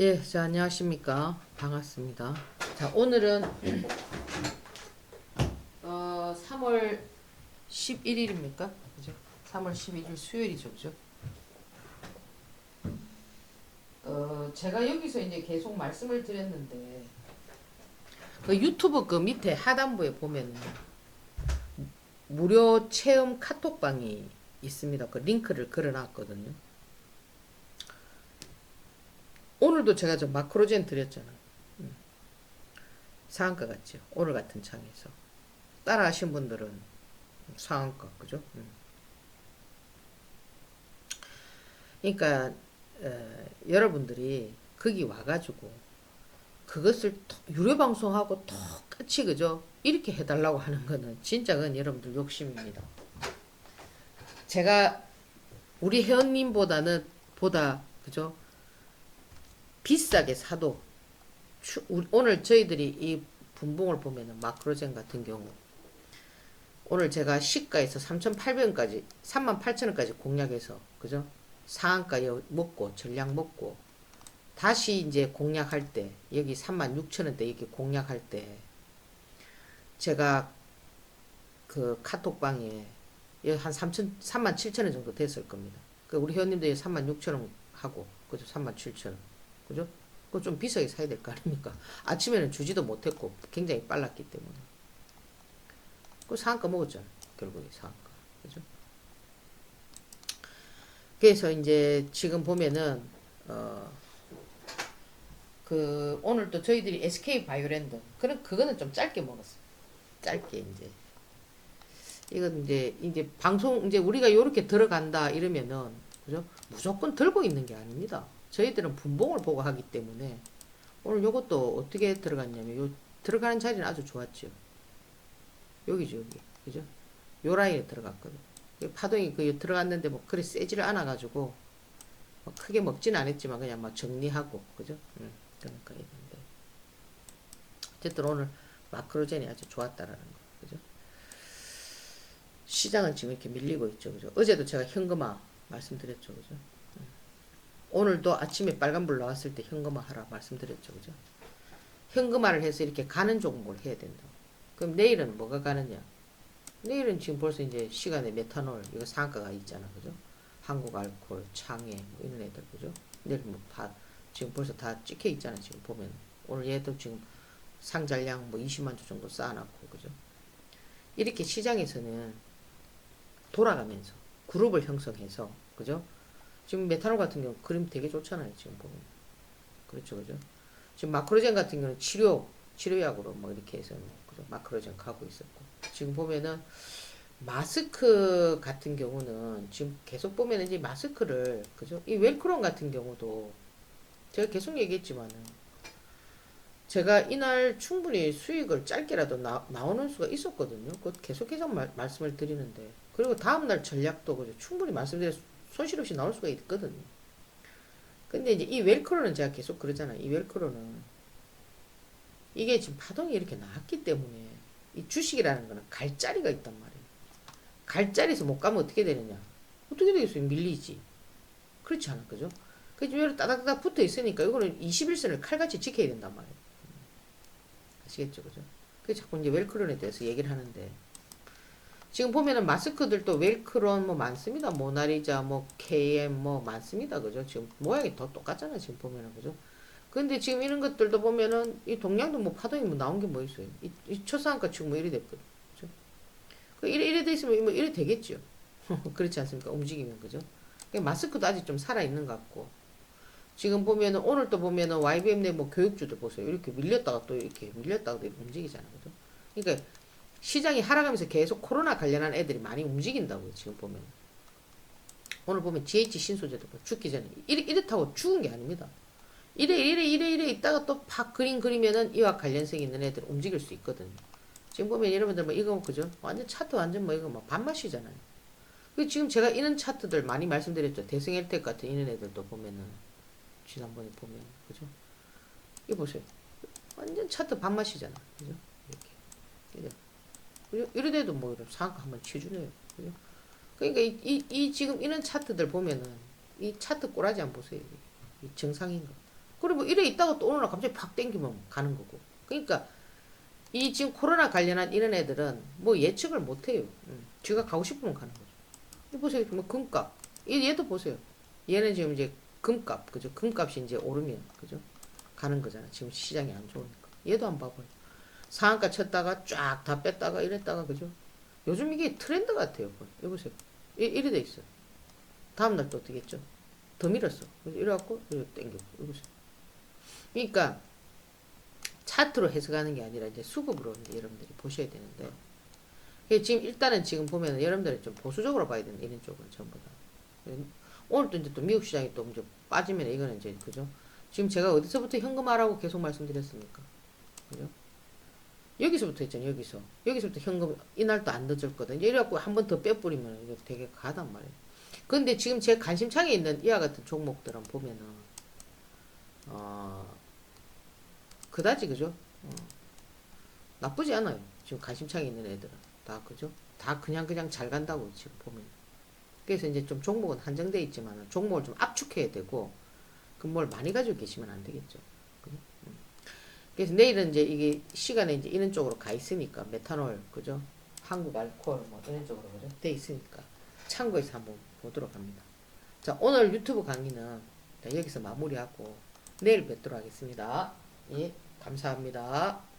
예, 자, 안녕하십니까. 반갑습니다. 자, 오늘은, 어, 3월 11일입니까? 그죠? 3월 11일 수요일이죠, 그죠? 어, 제가 여기서 이제 계속 말씀을 드렸는데, 그 유튜브 그 밑에 하단부에 보면 무료 체험 카톡방이 있습니다. 그 링크를 걸어놨거든요. 오늘도 제가 저 마크로젠 드렸잖아요. 음. 상한가 같죠. 오늘 같은 장에서. 따라 하신 분들은 상한가, 그죠? 음. 그러니까, 어, 여러분들이 거기 와가지고 그것을 또 유료 방송하고 똑같이, 그죠? 이렇게 해달라고 하는 거는 진짜 그건 여러분들 욕심입니다. 제가 우리 회원님보다는, 보다, 그죠? 비싸게 사도 추- 우- 오늘 저희들이 이 분봉을 보면은 마크로젠 같은 경우 오늘 제가 시가에서 3,800원까지 38,000원까지 공략해서 그죠? 상한가 여- 먹고 전량 먹고 다시 이제 공략할 때 여기 36,000원대 이렇게 공략할 때 제가 그 카톡방에 여기 한 3천 37,000원 정도 됐을 겁니다. 그 우리 회원님들이 36,000원 하고 그죠? 37,000원. 그죠? 그거 좀 비싸게 사야 될 거 아닙니까? 아침에는 주지도 못했고 굉장히 빨랐기 때문에. 그 상한가 먹었잖아. 결국에 상한가. 그죠? 그래서 이제 지금 보면은 어, 그 오늘 또 저희들이 SK 바이오랜드 그런 그거는 좀 짧게 먹었어요. 짧게 이제 이건 이제 이제 방송 이제 우리가 요렇게 들어간다 이러면은 그죠? 무조건 들고 있는 게 아닙니다. 저희들은 분봉을 보고 하기 때문에 오늘 요것도 어떻게 들어갔냐면 요 들어가는 자리는 아주 좋았죠. 여기죠 여기 그죠? 요 라인에 들어갔거든. 이 파동이 그 들어갔는데 뭐 그리 세지를 않아 가지고 뭐 크게 먹지는 않았지만 그냥 막 정리하고 그죠? 음, 그러니까 이런데 어쨌든 오늘 마크로젠이 아주 좋았다라는 거 그죠? 시장은 지금 이렇게 밀리고 있죠 그죠? 어제도 제가 현금화 말씀드렸죠 그죠? 오늘도 아침에 빨간불 나왔을 때 현금화 하라 말씀드렸죠. 그죠? 현금화를 해서 이렇게 가는 종목을 해야 된다. 그럼 내일은 뭐가 가느냐? 내일은 지금 벌써 이제 시간에 메탄올, 이거 상가가 있잖아. 그죠? 한국 알콜, 창해, 뭐 이런 애들. 그죠? 내일 뭐 다, 지금 벌써 다 찍혀 있잖아. 지금 보면. 오늘 얘도 지금 상잘량 뭐 20만 주 정도 쌓아놨고. 그죠? 이렇게 시장에서는 돌아가면서 그룹을 형성해서. 그죠? 지금 메탄올 같은 경우 그림 되게 좋잖아요. 지금 보면. 그렇죠. 그죠? 지금 마크로젠 같은 경우는 치료, 치료약으로 뭐 이렇게 해서 뭐, 그죠? 마크로젠 가고 있었고. 지금 보면은 마스크 같은 경우는 지금 계속 보면은 이제 마스크를, 그죠? 이 웰크론 같은 경우도 제가 계속 얘기했지만은 제가 이날 충분히 수익을 짧게라도 나, 나오는 수가 있었거든요. 그것 계속해서 말, 말씀을 드리는데. 그리고 다음날 전략도 그죠? 충분히 말씀드렸 손실 없이 나올 수가 있거든요. 근데 이제 이 웰크로는 제가 계속 그러잖아요. 이 웰크로는 이게 지금 파동이 이렇게 나왔기 때문에 이 주식이라는 거는 갈 자리가 있단 말이에요. 갈 자리에서 못 가면 어떻게 되느냐? 어떻게 되겠어요? 밀리지. 그렇지 않아, 그죠? 그래서 왜 따닥따닥 붙어 있으니까 이거는 21선을 칼같이 지켜야 된단 말이에요. 아시겠죠, 그죠? 그래서 자꾸 이제 웰크론에 대해서 얘기를 하는데 지금 보면은 마스크들도 웰크론 뭐 많습니다. 모나리자, 뭐 KM 뭐 많습니다. 그죠? 지금 모양이 더 똑같잖아. 지금 보면은 그죠? 근데 지금 이런 것들도 보면은 이 동양도 뭐 파동이 뭐 나온 게 뭐 있어요? 이, 이 초상가 지금 뭐 이래 됐거든. 그죠? 그 이래 이래 돼 있으면 뭐 이래 되겠죠. 그렇지 않습니까? 움직이면 그죠? 그러니까 마스크도 아직 좀 살아 있는 것 같고. 지금 보면은 오늘 또 보면은 YBM 내 뭐 교육주들 보세요. 이렇게 밀렸다가 또 이렇게 밀렸다가 또 이렇게 움직이잖아. 그죠? 그러니까 시장이 하락하면서 계속 코로나 관련한 애들이 많이 움직인다고요. 지금 보면. 오늘 보면 GH 신소재도 뭐 죽기 전에 이래, 이렇다고 죽은 게 아닙니다. 이래 이래 이래 이래 있다가 또 팍 그림 그리면은 이와 관련성이 있는 애들 움직일 수 있거든요. 지금 보면 여러분들 뭐 이거 그죠? 완전 차트 완전 뭐 이거 뭐 반맛이잖아요. 그 지금 제가 이런 차트들 많이 말씀드렸죠. 대승1텍 같은 이런 애들도 보면은 지난번에 보면 그죠? 이거 보세요. 완전 차트 반맛이잖아. 그죠? 이렇게. 그죠? 그죠? 이래도 뭐 이런 상한가 한번 치주네요. 그죠? 그러니까 이, 이, 이 지금 이런 차트들 보면은 이 차트 꼬라지 한번 보세요. 이 정상인 거. 그리고 이래 있다가 또날 갑자기 팍 땡기면 가는 거고. 그러니까 이 지금 코로나 관련한 이런 애들은 뭐 예측을 못 해요. 음. 쥐가 가고 싶으면 가는 거죠. 이 보세요. 뭐 금값. 이 얘도 보세요. 얘는 지금 이제 금값, 그죠? 금값이 이제 오르면, 그죠? 가는 거잖아. 지금 시장이 안 좋으니까. 얘도 안 봐봐요. 상한가 쳤다가 쫙 다 뺐다가 이랬다가, 그죠? 요즘 이게 트렌드 같아요. 여기 보세요. 이, 이래 돼 있어. 다음날 또 어떻게 했죠? 더 밀었어. 이래갖고, 이렇게 땡기고. 여기 보세요. 그러니까, 차트로 해석하는 게 아니라 이제 수급으로 이제 여러분들이 보셔야 되는데, 지금 일단은 지금 보면은 여러분들이 좀 보수적으로 봐야 되는 이런 쪽은 전부 다. 오늘 또 이제 또 미국 시장이 또 이제 빠지면 이거는 이제 그죠? 지금 제가 어디서부터 현금화라고 계속 말씀드렸습니까? 그죠? 여기서부터 했잖아요. 여기서 여기서부터 현금 이날도 안 늦었거든. 이래갖고 한 번 더 빼뿌리면 이거 되게 가단 말이에요. 근데 지금 제 관심창에 있는 이와 같은 종목들은 보면은 어 그다지 그죠? 어, 나쁘지 않아요. 지금 관심창에 있는 애들은 다 그죠? 다 그냥 그냥 잘 간다고 지금 보면. 그래서 이제 좀 종목은 한정돼 있지만 종목을 좀 압축해야 되고 그뭘 많이 가지고 계시면 안 되겠죠. 그죠? 음. 그래서 내일은 이제 이게 시간에 이제 이런 쪽으로 가 있으니까 메탄올 그죠? 한국 알코올 뭐 이런 쪽으로 그죠? 돼 있으니까 참고해서 한번 보도록 합니다. 자 오늘 유튜브 강의는 자, 여기서 마무리하고 내일 뵙도록 하겠습니다. 예 감사합니다.